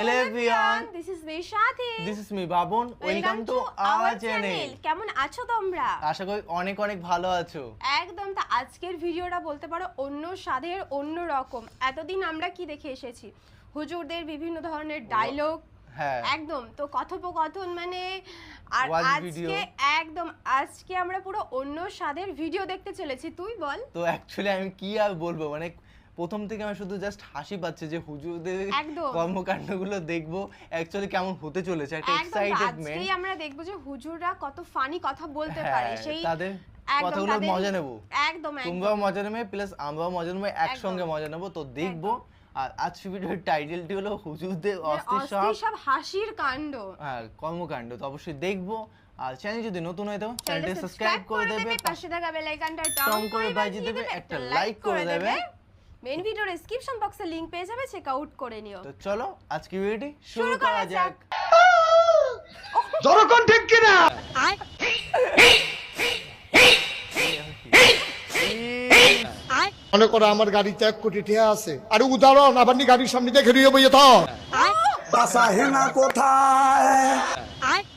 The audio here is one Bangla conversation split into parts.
Hello everyone. this is Nishati. This is me Babon welcome to our channel কেমন আছো তোমরা? আশা করি অনেক অনেক ভালো আছো। একদম তা আজকের ভিডিওটা বলতে পারো অন্য স্বাদের অন্য রকম। এতদিন আমরা কি দেখে এসেছি? হুজুরদের বিভিন্ন ধরনের ডায়লগ হ্যাঁ। একদম তো কথোপকথন মানে আর আজকে একদম আজকে আমরা পুরো অন্য স্বাদের ভিডিও দেখতে চলেছি। তুই বল। তো অ্যাকচুয়ালি আমি কি আর বলব? মানে প্রথম থেকে আমি শুধু জাস্ট হাসি পাচ্ছে যে হুজুরদের। কর্মকাণ্ডগুলো দেখব। অ্যাকচুয়ালি কেমন হতে চলেছে একটা এক্সাইটেডমেন্ট আজকেই আমরা দেখব যে হুজুররা কত ফানি কথা বলতে হ্যাঁ পারে সেই তাদের কথাগুলো মজা নেব। একদম তোমরাও মজা নেবে প্লাস আমরাও মজা নেব একসঙ্গে মজা নেব। তো দেখব। আর আজকে ভিডিওর টাইটেলটি হলো হুজুরদের অস্থির সব হাসির কাণ্ড। হ্যাঁ কর্মকাণ্ড। তো অবশ্যই দেখব। আর চ্যানেল যদি নতুন হয়ে চ্যানেলটা চ্যানেলটি সাবস্ক্রাইব করে দেবে পাশে থাকা বেল আইকনটা টং করে বাজিয়ে দেবে, একটা লাইক করে দেবে। মেন ভিডিওর ডেসক্রিপশন বক্সে লিংক পেয়ে যাবে চেক আউট করে নিও। তো চলো আজকে ভিডিওটি শুরু করা যাক। জনগণ ঠিক কিনা? মনে করো আমার গাড়িতে এক কোটি টিয়া আছে। আর উদাহরণ আবার নি গাড়ির সামনে দেখে নিয়ে বইয়ে তো বাসা হেনা কোথায়?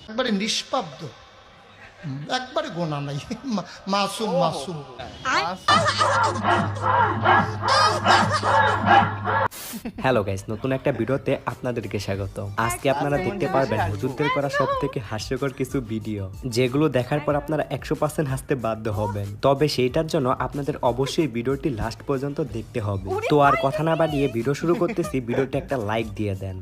একবারে নিষ্পাব্দ একবারে গোনা নাই। মাসুম মাসুম। হ্যালো গাইস নতুন একটা ভিডিওতে আপনাদেরকে স্বাগত। আজকে আপনারা দেখতে পারবেন হুজুরদের করা সব থেকে হাস্যকর কিছু ভিডিও যেগুলো দেখার পর আপনারা একশো পার্সেন্ট হাসতে বাধ্য হবেন। তবে সেইটার জন্য আপনাদের অবশ্যই ভিডিওটি লাস্ট পর্যন্ত দেখতে হবে। তো আর কথা না বাড়িয়ে ভিডিও শুরু করতেছি ভিডিওটি একটা লাইক দিয়ে দেন।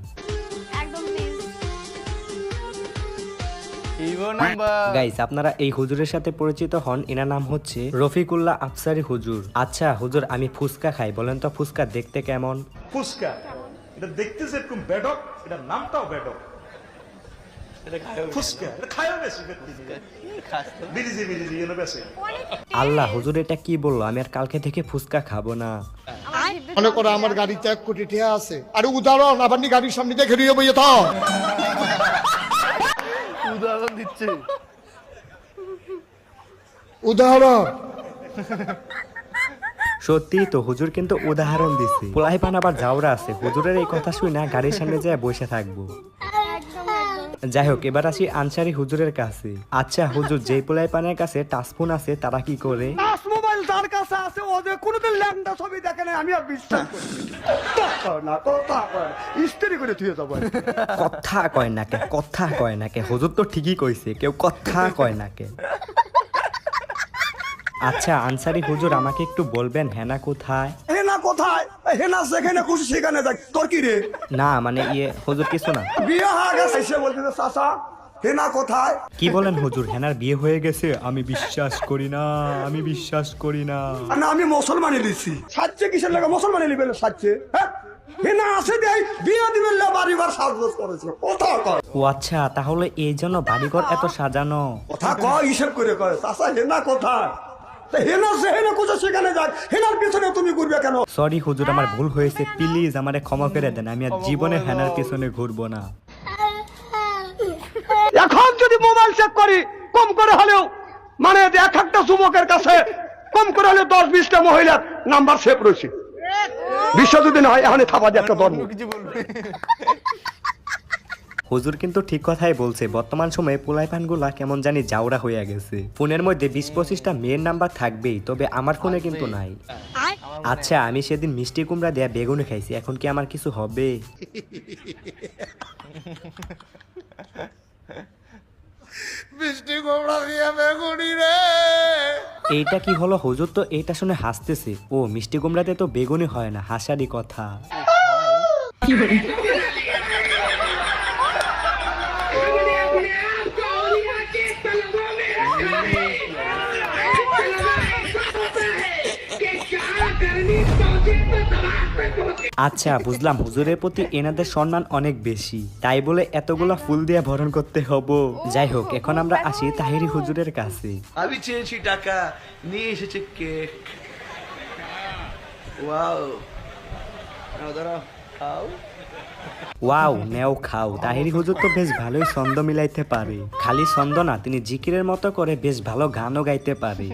গাইস আপনারা এই হুজুরের সাথে পরিচিত হন। এনার নাম হচ্ছে রফিকুল্লাহ আফসারি হুজুর। আচ্ছা হুজুর আমি ফুচকা খাই। বলেন তো ফুচকা দেখতে কেমন? ফুচকা। এটা দেখতে যেরকম বেডক এটা নামটাও বেডক আল্লাহ হুজুর এটা কি বলল? আমি আর কালকে থেকে ফুচকা খাব না। মনে করো আমার গাড়িতে এক কোটি টিয়া আছে। আর উদাহরণ আবার গাড়ির সামনে দেখে নিয়ে বইয়ে তো উদাহরণ দিচ্ছে। উদাহরণ। সত্যি তো হুজুর কিন্তু উদাহরণ দিছে। পোলাই পান আবার যাওরা আছে হুজুরের এই কথা শুই না গাড়ির সামনে যায় বসে থাকব। যাই হোক এবার আসি আনসারি হুজুরের কাছে। আচ্ছা হুজুর যেই পোলাই পানের কাছে টাচফোন আছে তারা কি করে? কাছে আছে ও যে কোনোদিন ল্যাংটা ছবি দেখে নাই আমি আর বিশ্বাস করি না। কথা কয় না। করে থুয়ে যাব কথা কয় নাকে কথা কয় নাকে হুজুর তো ঠিকই কইছে কেউ কথা কয় নাকে আচ্ছা আনসারি হুজুর আমাকে একটু বলবেন হেনা কোথায়? হেনা কোথায়? হেনা সেখানে খুশি সেখানে দেখ তোর কি রে? না মানে ইয়ে হুজুর কিছু না। বিয়ে হয়ে গেছে সে চাচা হেনা কোথায়? কি বলেন হুজুর হেনার বিয়ে হয়ে গেছে আমি বিশ্বাস করি না আমি বিশ্বাস করি না। না আমি মুসলমানি দিচ্ছি সাজছে কিসের লাগে? মুসলমানি নিবেন সাজছে। হ্যাঁ? হেনা আছে দেয় বিয়ে দিবেন লে বাড়িবার সাজগোজ করেছে। কথা কয়। ও আচ্ছা তাহলে এই জন্য বাড়িঘর এত সাজানো? কথা কয় হিসেব করে কয়। চাচা হেনা কোথায়? সেখানে যাক। হেনার পিছনে তুমি ঘুরবে কেন? সরি হুজুর আমার ভুল হয়েছে প্লিজ আমারে ক্ষমা করে দেন আমি আর জীবনে হেনার পিছনে ঘুরবো না। এখন যদি মোবাইল চেক করি কম করে হলেও মানে এক একটা যুবকের কাছে কম করে হলেও দশ বিশটা মহিলার নাম্বার সেভ রয়েছে। বিশ্ব যদি না হয় এখানে থাপা দিয়ে একটা ধর্ম। হুজুর কিন্তু ঠিক কথাই বলছে বর্তমান সময়ে পোলাই পানগুলা কেমন জানি জাউরা হয়ে গেছে। ফোনের মধ্যে বিশ পঁচিশটা মেয়ের নাম্বার থাকবেই তবে আমার ফোনে কিন্তু নাই। আচ্ছা আমি সেদিন মিষ্টি কুমড়া দেয়া বেগুনে খাইছি এখন কি আমার কিছু হবে? বৃষ্টি কোমড়া দিয়া বেগুনি রে। এইটা কি হলো হুজুর? তো এইটা শুনে হাসতেছে। ও মিষ্টি কুমড়াতে তো বেগুনি হয় না হাসারি কথা। আচ্ছা বুঝলাম। হুজুরের প্রতি এনাদের সম্মান অনেক বেশি। তাই বলে এতগুলা ফুল দিয়ে ভরণ করতে হব। যাই হোক এখন আমরা আসি তাহিরি হুজুরের কাছে। আমি চেয়েছি টাকা নিয়ে এসেছে কেক। ওয়াও। দাঁড়াও খাও। ওয়াও নেও খাও। তাহিরি হুজুর তো বেশ ভালোই ছন্দ মিলাইতে পারে। খালি ছন্দ না তিনি জিকিরের মতো করে বেশ ভালো গানও গাইতে পারে।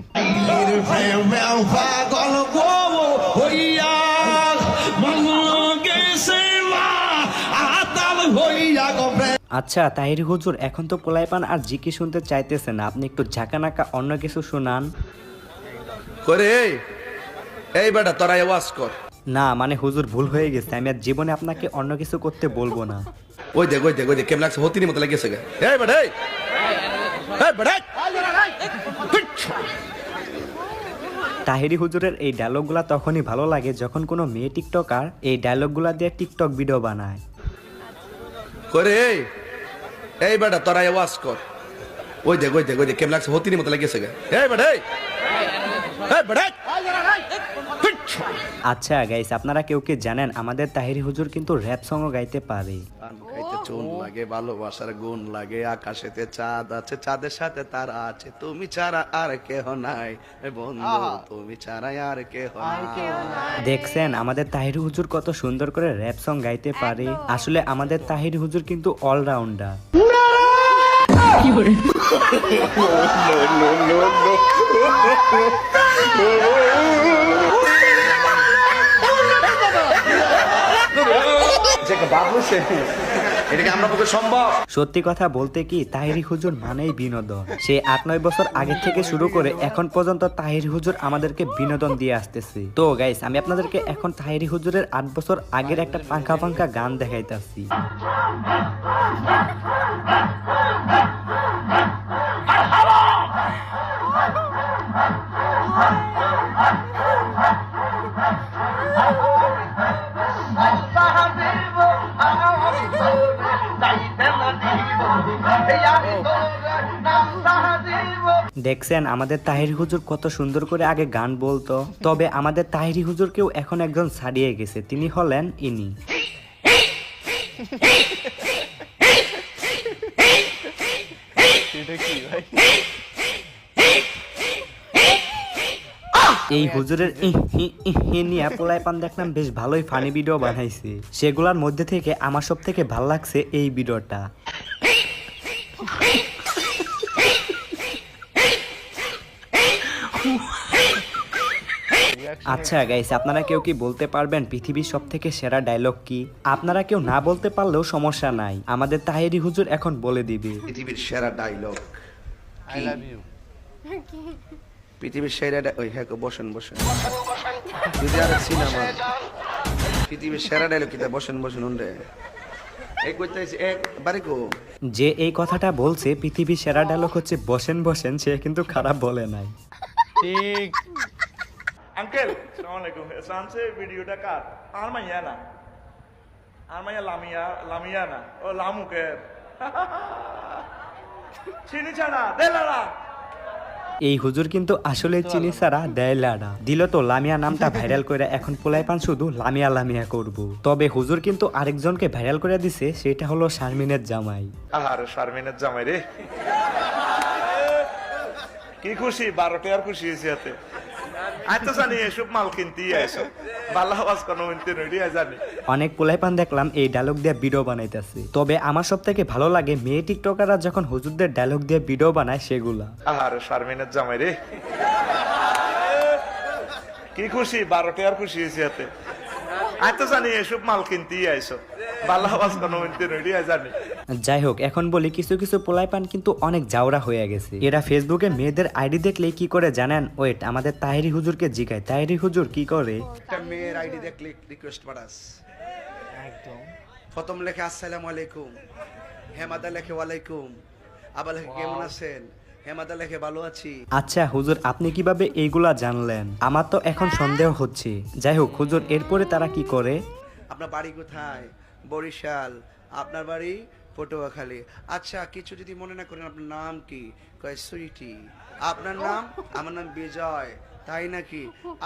আচ্ছা তাহিরি হুজুর এখন তো পোলাইপান আর জিকি শুনতে চাইতেছে না। আপনি একটু ঝাঁকানাকা অন্য কিছু শোনান। করে এই বেটা তোরা আওয়াজ কর। না মানে হুজুর ভুল হয়ে গেছে। আমি আর জীবনে আপনাকে অন্য কিছু করতে বলব না। ওই দেখ ওই দেখ ওই দেখ কেমন লাগছে? হতিনি মতো লাগিয়েছে গে। এই বেটা এই! এই বেটা তাহিরি হুজুরের এই ডায়লগগুলা তখনই ভালো লাগে যখন কোনো মেয়ে টিকটকার এই ডায়লগগুলা দিয়ে টিকটক ভিডিও বানায়। করে, এই বেটা, তোরা ওয়াজ কর। ওই দেখ ওই দেখ ওই দেখ, কেমন লাগছে? হতিনি মতো লাগিয়েছে এই বেটা এই বেটা আচ্ছা গাইস আপনারা কেউ কি জানেন আমাদের তাহিরি হুজুর কিন্তু র্যাপ সংও গাইতে পারে গাইতে চুন লাগে ভালোবাসার গুণ লাগে আকাশেতে চাঁদ আছে চাঁদের সাথে তার আছে তুমি ছাড়া আর কেহ নাই বন্ধু তুমি ছাড়া আর কেহ নাই দেখছেন আমাদের তাহিরি হুজুর কত সুন্দর করে র্যাপ সং গাইতে পারে আসলে আমাদের তাহিরি হুজুর কিন্তু অলরাউন্ডার সত্যি কথা বলতে কি তাহিরি হুজুর মানেই বিনোদন। সে আট নয় বছর আগে থেকে শুরু করে এখন পর্যন্ত তাহিরি হুজুর আমাদেরকে বিনোদন দিয়ে আসতেছে। তো গাইস আমি আপনাদেরকে এখন তাহিরি হুজুরের আট বছর আগের একটা পাঙ্খা পাঙ্খা গান দেখাইতাছি। দেখছেন আমাদের তাহিরি হুজুর কত সুন্দর করে আগে গান বলতো। তবে আমাদের তাহিরি হুজুরকেও এখন একজন ছাড়িয়ে গেছে তিনি হলেন ইনি। এই হুজুরের নিয়ে পোলায় পান দেখলাম বেশ ভালোই ফানি ভিডিও বানাইছে। সেগুলোর মধ্যে থেকে আমার সব থেকে ভালো লাগছে এই ভিডিওটা আচ্ছা গাইস আপনারা কেউ কি বলতে পারবেন পৃথিবীর সব থেকে সেরা ডায়লগ কি? আপনারা কেউ না বলতে পারলেও সমস্যা নাই। আমাদের তাহেরি হুজুর এখন বলে দিবে। পৃথিবীর সেরা ডায়লগ আই লাভ ইউ পৃথিবীর সেরা ওই হ্যাঁ বসেন বসেন। যদি আর সিনেমা পৃথিবীর সেরা ডায়লগ কিতা বসেন বসেন কো? যে এই কথাটা বলছে পৃথিবীর সেরা ডায়লগ হচ্ছে বসেন বসেন সে কিন্তু খারাপ বলে নাই। ঠিক। আঙ্কেল সালাম আলাইকুম। সানসে ভিডিওটা কার? আর মাইয়া না? আর মাইয়া লামিয়া লামিয়া না? ও লামুকের। চিনি ছাড়া এই হুজুর কিন্তু আসলে চিনি সারা দেয় লাডা দিল তো লামিয়া নামটা ভাইরাল করে এখন পোলাই পান শুধু লামিয়া লামিয়া করব। তবে হুজুর কিন্তু আরেকজনকে ভাইরাল করে দিছে সেটা হলো শারমিনের জামাই। আর শারমিনের জামাই রে। কি খুশি বারোটা আর খুশি হয়েছে হাতে। অনেক পোলাই পান দেখলাম এই ডায়লগ দিয়ে ভিডিও বানাইতেছে। তবে আমার সব থেকে ভালো লাগে মেয়ে টিকটকাররা যখন হুজুরদের ডায়লগ দিয়ে ভিডিও বানায় সেগুলা। আর শারমিনের জামাই রে। কি খুশি বারোটা আর খুশি হয়েছে হাতে। আয় তো জানি এসব মাল কিনতেই আইসো যাই হোক এখন বলি কিছু কিছু পোলাই পান কিন্তু অনেক জাউরা হয়ে গেছে। এরা ফেসবুকে মেয়েদের আইডি দেখলে কি করে জানেন? ওয়েট আমাদের তাহিরি হুজুরকে জিগায়। তাহিরি হুজুর কি করে? একটা মেয়ের আইডি দেখলে রিকোয়েস্ট পাঠাস একদম। প্রথম লেখে আসসালামু আলাইকুম। হেমাদা লেখে ওয়ালাইকুম। আবার লেখে কেমন আছেন? হেমাদা লেখে ভালো আছি। আচ্ছা হুজুর আপনি কীভাবে এইগুলা জানলেন? আমার তো এখন সন্দেহ হচ্ছে। যাই হোক হুজুর এরপরে তারা কি করে? আপনার বাড়ি কোথায়? বরিশাল আপনার বাড়ি পটুয়াখালী। আচ্ছা কিছু যদি মনে না করেন আপনার নাম কি? কয় সুইটি। আপনার নাম? আমার নাম বিজয়। তাই নাকি?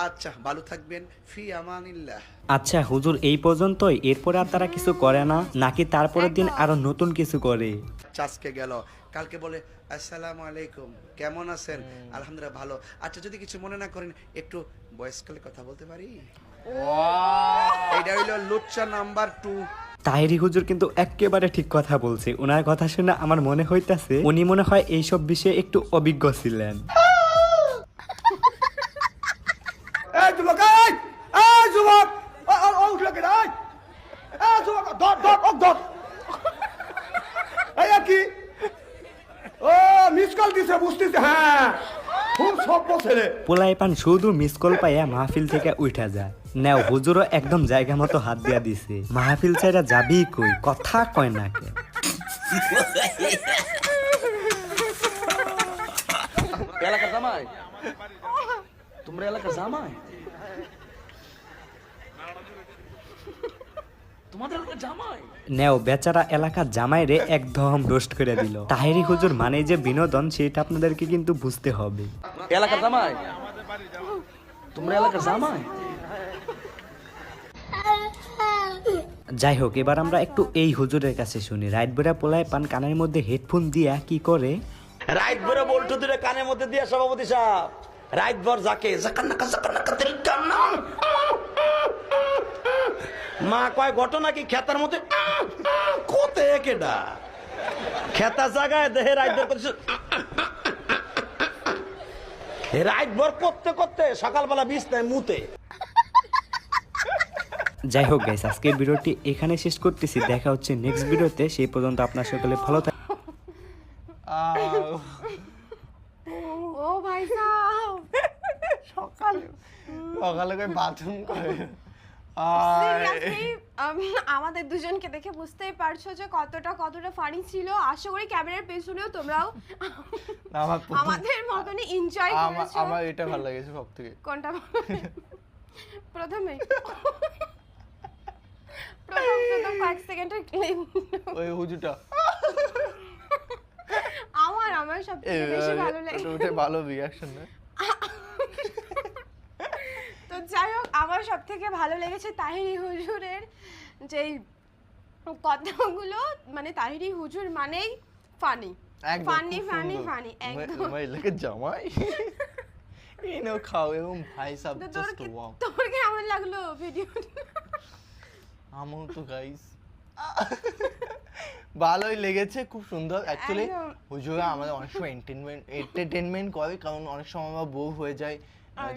আচ্ছা ভালো থাকবেন। ফি আমানিল্লাহ। আচ্ছা হুজুর এই পর্যন্তই। এরপরে আর তারা কিছু করে না নাকি তারপরের দিন আরও নতুন কিছু করে? চাষকে গেল। কালকে বলে আসসালামু আলাইকুম কেমন আছেন? আলহামদুলিল্লাহ ভালো। আচ্ছা যদি কিছু মনে না করেন একটু বয়সকালে কথা বলতে পারি? এটা হইল লুচ্চা নাম্বার টু। তাহেরি হুজুর কিন্তু একেবারে ঠিক কথা বলছে। ওনার কথা শুনে আমার মনে হইতাছে, উনি মনে হয় এইসব বিষয়ে একটু অভিজ্ঞ ছিলেন। কি? ও মিস কল দিছে, বুঝতেছে হ্যাঁ। খুব সভ্য ছেলে। পোলাই পান শুধু মিস কল পাইয়া মাহফিল থেকে উঠা যায়। নেও হুজুরও একদম জায়গা মতো হাত দিয়া দিছে। মাহফিল চাইরা যাবি কই? কথা কয় না কে? এলাকার জামাই? তোমরা এলাকার জামাই? তোমাদের জামাই? নেও বেচারা এলাকার জামাই রে একদম রোস্ট করে দিল। তাহেরি হুজুর মানে যে বিনোদন সেটা আপনাদেরকে কিন্তু বুঝতে হবে। এলাকার জামাই? তোমরা এলাকার জামাই? যাই হোক এবার আমরা একটু এই হুজুরের কাছে শুনি। রাইট বেড়া পোলায় পান কানের মধ্যে হেডফোন দিয়া কি করে? রাইট ভরে বল্টু দূরে কানের মধ্যে দিয়ে সভাপতি সাহেব। রাইট ভর যাকে জাকান্নাকা জাকান্নাকা তেরি কান্না মা কয় ঘটনা কি খেতার মধ্যে? কোতে কেডা খেতা জায়গায় দেহে রাইট ভর করছে রাইট ভর করতে করতে সকালবেলা মুতে। যাই হোক গাইস আজকের ভিডিওটি এখানে শেষ করতেছি। দেখা হচ্ছে নেক্সট ভিডিওতে। সেই পর্যন্ত আপনার সকলে ভালো থাকবেন ও ভাই সকালে সকালে বাথরুম করে। আমাদের দুজনকে দেখে বুঝতেই পারছ যে কতটা কতটা ফানি ছিল। আশা করি ক্যামেরার পেছনেও তোমরাও আমাদের মতনই এনজয় করেছ। আমার এটা ভালো লেগেছে সব থেকে। কোনটা? প্রথমে। প্রথম প্রথম কয়েক সেকেন্ডের ক্লিপ ওই হুজুটা আমার আমার সব থেকে বেশি ভালো লাগে ওটা ভালো রিয়াকশন না তো যাই হোক আমার সব থেকে ভালো লেগেছে তাহিরি হুজুরের যেই কথাগুলো মানে তাহিরি হুজুর মানেই ফানি ফানি ফানি ফানি একদম। আমার এলাকার জামাই। এই নাও খাও এবং ভাই সাব জাস্ট ওয়াও তোর কেমন লাগল ভিডিও আমার তো গাইস ভালোই লেগেছে খুব সুন্দর। অ্যাকচুয়ালি। হুজুরা আমাদের অনেক সময় এন্টারটেনমেন্ট এন্টারটেনমেন্ট করে কারণ অনেক সময় আমরা বউ হয়ে যাই।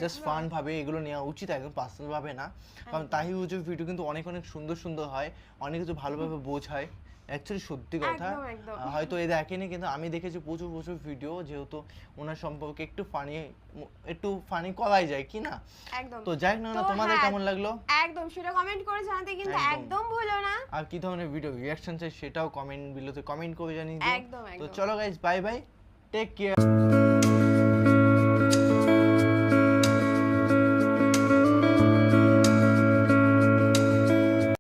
জাস্ট ফান ভাবে এগুলো নেওয়া উচিত একদম পার্সোনাল ভাবে না। কারণ তাহি হুজুর ভিডিও কিন্তু অনেক অনেক সুন্দর সুন্দর হয় অনেক কিছু ভালোভাবে বোঝায়। অ্যাকচুয়ালি সত্যি কথা হয়তো এ দেখেনি কিন্তু আমি দেখেছি প্রচুর প্রচুর ভিডিও যেহেতু ওনার সম্পর্কে একটু ফানি একটু ফানি করাই যায় কি না? একদম। তো যাই হোক না তোমাদের হ্যাঁ, কেমন লাগল? একদম সেটা কমেন্ট করে জানাতে কিন্তু একদম। ভুলো না। আর কি ধরনের ভিডিও রিয়াকশন চাই সেটাও কমেন্ট বিলোতে কমেন্ট করে জানিয়ে দিও। তো চলো guys bye bye take care